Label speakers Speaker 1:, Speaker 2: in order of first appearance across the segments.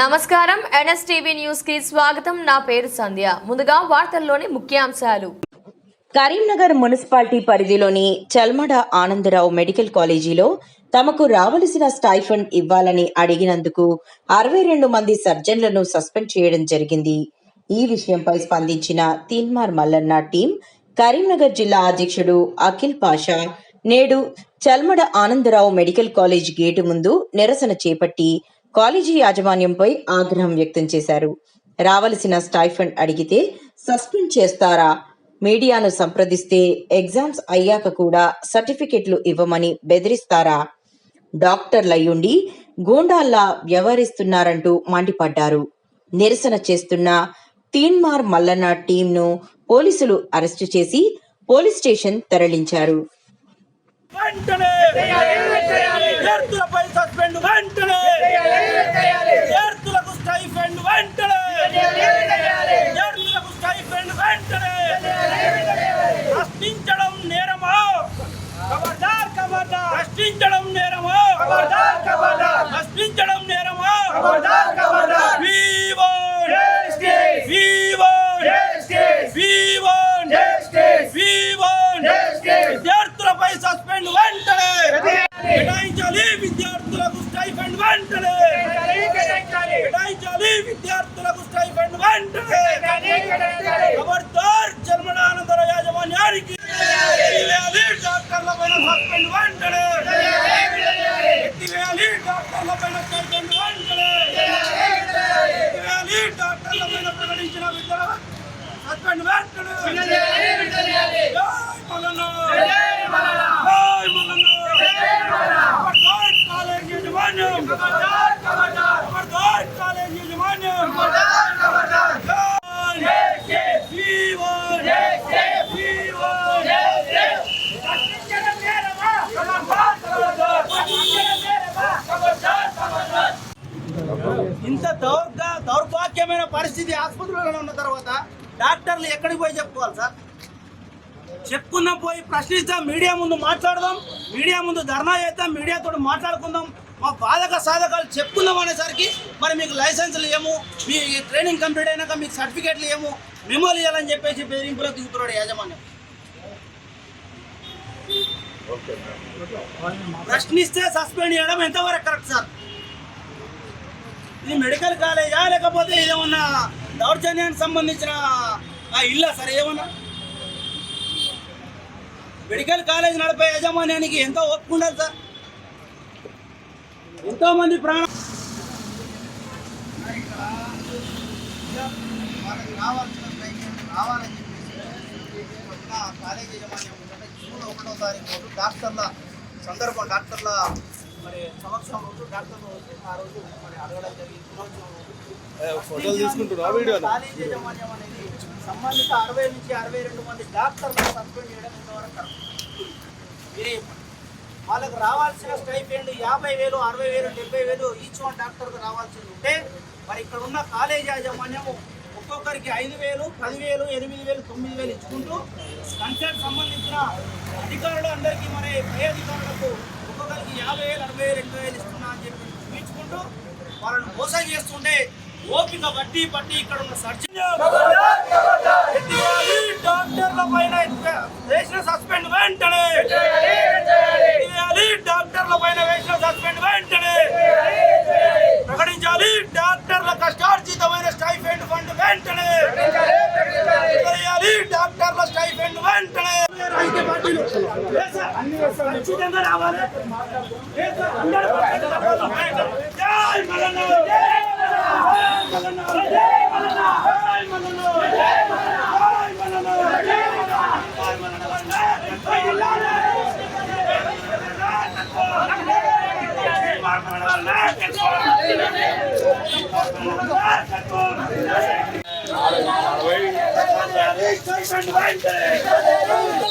Speaker 1: నమస్కారం. ఎన్ఎస్టీవీ న్యూస్కి స్వాగతం. నా పేరు సంధ్య. ముందుగా వార్తల్లోని ముఖ్యాంశాలు.
Speaker 2: కరీంనగర్ మున్సిపాలిటీ పరిధిలోని చల్మడ ఆనందరావు మెడికల్ కాలేజీలో తమకు రావలసిన స్టైఫండ్ ఇవ్వాలని అడిగినందుకు అరవై రెండు మంది సర్జన్లను సస్పెండ్ చేయడం జరిగింది. ఈ విషయంపై స్పందించిన తీన్మార్ మల్లన్న టీం కరీంనగర్ జిల్లా అధ్యక్షుడు అఖిల్ పాషా నేడు Chalmeda Anandarao medical college gate ముందు నిరసన చేపట్టి కాలేజీ యాజమాన్యంపై ఆగ్రహం వ్యక్తం చేశారు. రావలసిన స్టైఫండ్ అడిగితే సస్పెండ్ చేస్తారా? మీడియాను సంప్రదిస్తే ఎగ్జామ్స్ అయ్యాక కూడా సర్టిఫికెట్లు ఇవ్వమని బెదిరిస్తారా? డాక్టర్లయ్యుండి గూండాల్లా వ్యవహరిస్తున్నారంటూ మండిపడ్డారు. నిరసన చేస్తున్న తీన్మార్ మల్లన్న టీంను పోలీసులు అరెస్టు చేసి పోలీస్ స్టేషన్ తరలించారు.
Speaker 3: వెంటనే విద్యార్థులపై సస్పెండ్ వెంటనే విద్యార్థులకు స్టైఫెండ్ వెంటనే విద్యార్థులకు స్టైఫెండ్ వెంటనే ప్రశ్నించడం నేరమా ఖబర్దార్ ఖబర్దార్ ప్రశ్నించడం నేరమా ఖబర్దార్ ఖబర్దార్ ప్రశ్నించడం నేరమా ఖబర్దార్ ఖబర్దార్ we want justice we want justice we want justice we want justice విద్యార్థులపై సస్పెండ్ వెంటనే కేటాయించాలి విద్యార్థులకు స్టైఫండ్ వెంటనే కేటాయించాలి విద్యార్థులకు స్టైఫండ్ వెంటనే ఖబర్దార్ జన్మనానందర యాజమాన్యానికి ఎత్తివేయాలి డాక్టర్ల పైన సస్పెండ్ వెంటనే ఎత్తివేయాలి డాక్టర్ల పైన స్టైఫండ్ వెంటనే ఎత్తివేయాలి డాక్టర్ల పైన ప్రకటించిన విద్యల సస్పెండ్ వెంటనే జై మల్లన్న జై మల్లన్న ఖబర్దార్ కాలేజ్ యాజమాన్యం ఖబర్దార్ ఖబర్దార్ ఖబర్దార్ కాలేజ్ యాజమాన్యం ఖబర్దార్ ఖబర్దార్ జై జై జీవన్ జై జై జీవన్ జై జై ప్రశ్నించడం నేరమా ఖబర్దార్ ఖబర్దార్ ప్రశ్నించడం నేరమా ఖబర్దార్ ఖబర్దార్ ఇంత దౌర్గా దౌర్భాగ్యమైన పరిస్థితి ఆసుపత్రిలో ఉన్న తర్వాత డాక్టర్లు ఎక్కడికి పోయి చెప్పుకోవాలి సార్? చెప్పుకుందాం పోయి ప్రశ్నిస్తాం మీడియా ముందు మాట్లాడదాం మీడియా ముందు ధర్నా చేద్దాం మీడియాతో మాట్లాడుకుందాం. మా బాధక సాధకాలు చెప్పుకుందాం అనేసరికి మరి మీకు లైసెన్సులు ఏమో మీ ట్రైనింగ్ కంప్లీట్ అయినాక మీకు సర్టిఫికేట్లు ఏమో మెమోలు ఇవ్వాలని చెప్పేసి బెదిరింపులో దిగుతున్నాడు యాజమాన్యం ప్రశ్నిస్తే సస్పెండ్ చేయడం ఎంతవరకు కరెక్ట్ సార్? ఇది మెడికల్ కాలేజా లేకపోతే ఇదేమన్నా దౌర్జన్యానికి సంబంధించిన ఆ ఇల్లా సరే ఏమన్నా? మెడికల్ కాలేజ్ నడిపే యాజమాన్యానికి ఎంతో ఓపిక ఉండాలి సార్. ఎంతోమంది ప్రాణ
Speaker 4: వాళ్ళకి రావాల్సిన రావాలని చెప్పేసి కాలేజ్ యజమాన్యం జూన్ ఒకటో తారీఖు డాక్టర్ల సందర్భం డాక్టర్ల కాలేజ్ యజమాన్యం అనేది సంబంధిత అరవై నుంచి అరవై రెండు మంది డాక్టర్లు సస్పెండ్ చేయడం ఇంతవరకు. మీరే. వాళ్ళకు రావాల్సిన స్టైఫండ్ యాభై వేలు అరవై వేలు డెబ్బై వేలు ఈచ్ వన్ డాక్టర్కు రావాల్సింది ఉంటే మరి ఇక్కడ ఉన్న కాలేజ్ యాజమాన్యము ఒక్కొక్కరికి ఐదు వేలు పదివేలు ఎనిమిది వేలు తొమ్మిది వేలు ఇచ్చుకుంటూ కన్సర్ట్ సంబంధించిన అధికారులు అందరికీ మరి పై అధికారులకు యాభై వేలు అరవై వేలు ఎనభై వేలు ఇస్తున్నా అని చెప్పి చూపించుకుంటూ వాళ్ళని మోసం చేస్తుంటే ఓపిక బట్టి పట్టి ఇక్కడ ఉన్న సర్జన్
Speaker 3: డాక్టర్ల పైన వేసిన సస్పెండ్ వెంటనే. ఖచ్చితంగా రావాలి లేదు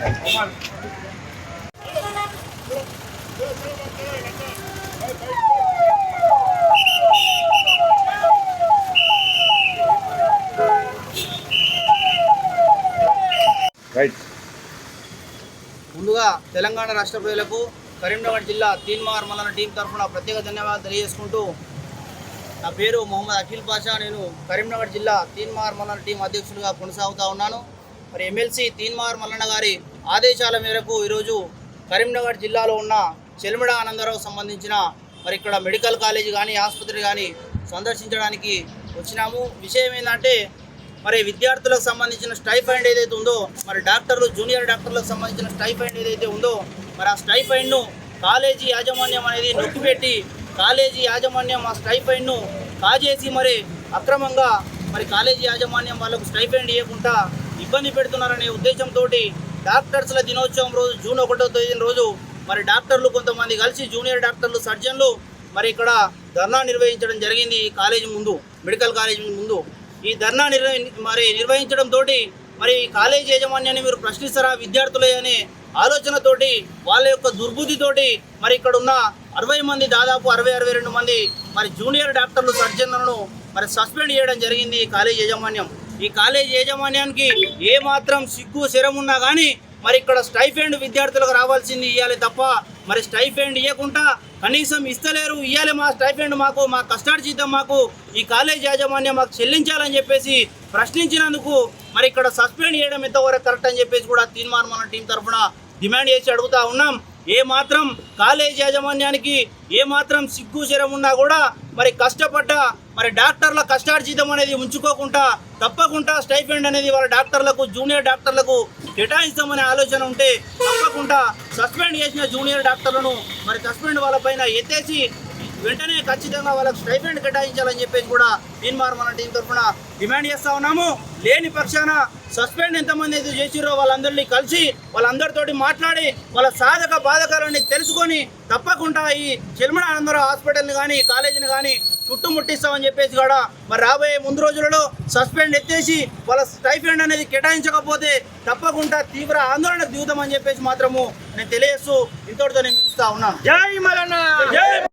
Speaker 3: Come on. తెలంగాణ రాష్ట్ర ప్రజలకు కరీంనగర్ జిల్లా తీన్మార్ మల్లన టీం తరఫున ప్రత్యేక ధన్యవాదాలు తెలియజేసుకుంటూ నా పేరు మొహమ్మద్ అఖిల్ పాషా. నేను కరీంనగర్ జిల్లా తీన్మార్ మల్లన టీం అధ్యక్షుడిగా కొనసాగుతా ఉన్నాను. మరి ఎమ్మెల్సీ తీన్మార్ మల్లన్న గారి ఆదేశాల మేరకు ఈరోజు కరీంనగర్ జిల్లాలో ఉన్న చెల్మిడ ఆనందరావు సంబంధించిన మరి ఇక్కడ మెడికల్ కాలేజీ కానీ ఆసుపత్రి కానీ సందర్శించడానికి వచ్చినాము. విషయం ఏంటంటే మరి విద్యార్థులకు సంబంధించిన స్టైఫైండ్ ఏదైతే ఉందో మరి డాక్టర్లు జూనియర్ డాక్టర్లకు సంబంధించిన స్టైఫైండ్ ఏదైతే ఉందో మరి ఆ స్టైఫైండ్ను కాలేజీ యాజమాన్యం అనేది నొక్కిపెట్టి కాలేజీ యాజమాన్యం ఆ స్టైఫైండ్ను కాజేసి మరి అక్రమంగా మరి కాలేజీ యాజమాన్యం వాళ్ళకు స్టైఫైండ్ ఇవ్వకుండా ఇబ్బంది పెడుతున్నారనే ఉద్దేశంతో డాక్టర్స్ల దినోత్సవం రోజు జూన్ ఒకటో తేదీన రోజు మరి డాక్టర్లు కొంతమంది కలిసి జూనియర్ డాక్టర్లు సర్జన్లు మరి ఇక్కడ ధర్నా నిర్వహించడం జరిగింది ఈ కాలేజీ ముందు మెడికల్ కాలేజీ ముందు. ఈ ధర్నా నిర్వ మరి నిర్వహించడం తోటి మరి ఈ కాలేజీ యాజమాన్యాన్ని మీరు ప్రశ్నిస్తారా విద్యార్థులే అనే ఆలోచనతోటి వాళ్ళ యొక్క దుర్బుద్ధితోటి మరి ఇక్కడ ఉన్న అరవై మంది దాదాపు అరవై అరవై రెండు మంది మరి జూనియర్ డాక్టర్లు సర్జన్లను మరి సస్పెండ్ చేయడం జరిగింది ఈ కాలేజ్ యాజమాన్యం. ఈ కాలేజ్ యాజమాన్యానికి ఏ మాత్రం సిగ్గు శరం ఉన్నా కానీ మరి ఇక్కడ స్టైఫెండ్ విద్యార్థులకు రావాల్సింది ఇవ్వాలి తప్ప మరి స్టైఫెండ్ ఇవ్వకుండా కనీసం ఇస్తలేరు ఇవ్వాలి మా స్టైఫెండ్ మాకు మా కష్టాడు జీతం మాకు ఈ కాలేజ్ యాజమాన్యం మాకు చెల్లించాలని చెప్పేసి ప్రశ్నించినందుకు మరి ఇక్కడ సస్పెండ్ చేయడం ఎంతవరకు కరెక్ట్ అని చెప్పేసి కూడా తీర్మానం మన టీం తరఫున డిమాండ్ చేసి అడుగుతా ఉన్నాం. ఏ మాత్రం కాలేజ్ యాజమాన్యానికి ఏ మాత్రం సిగ్గు శరం ఉన్నా కూడా మరి కష్టపడ్డ మరి డాక్టర్ల కష్టార్జితం అనేది ఉంచుకోకుండా తప్పకుండా స్టైఫెండ్ అనేది వాళ్ళ డాక్టర్లకు జూనియర్ డాక్టర్లకు కేటాయిస్తామనే ఆలోచన ఉంటే తప్పకుండా సస్పెండ్ చేసిన జూనియర్ డాక్టర్లను మరి సస్పెండ్ వాళ్ళపైన ఎత్తేసి వెంటనే ఖచ్చితంగా వాళ్ళకు స్టైఫెండ్ కేటాయించాలని చెప్పేసి కూడా దీని మన టీం తరఫున డిమాండ్ చేస్తా ఉన్నాము. లేని పక్షాన సస్పెండ్ ఎంతమంది అయితే చేసిరో వాళ్ళందరినీ కలిసి వాళ్ళందరితోటి మాట్లాడి వాళ్ళ సాధక బాధకాలని తెలుసుకొని తప్పకుండా ఈ చెల్మడ ఆనందరావు హాస్పిటల్ని కానీ కాలేజీని కానీ చుట్టుముట్టిస్తామని చెప్పేసి కూడా మరి రాబోయే ముందు రోజులలో సస్పెండ్ ఎత్తేసి వాళ్ళ స్టైఫెండ్ అనేది కేటాయించకపోతే తప్పకుండా తీవ్ర ఆందోళన దిగుతామని చెప్పేసి మాత్రము నేను తెలియజేస్తూ ఇంతటితో నేను ముగిస్తా ఉన్నాను.
Speaker 4: జై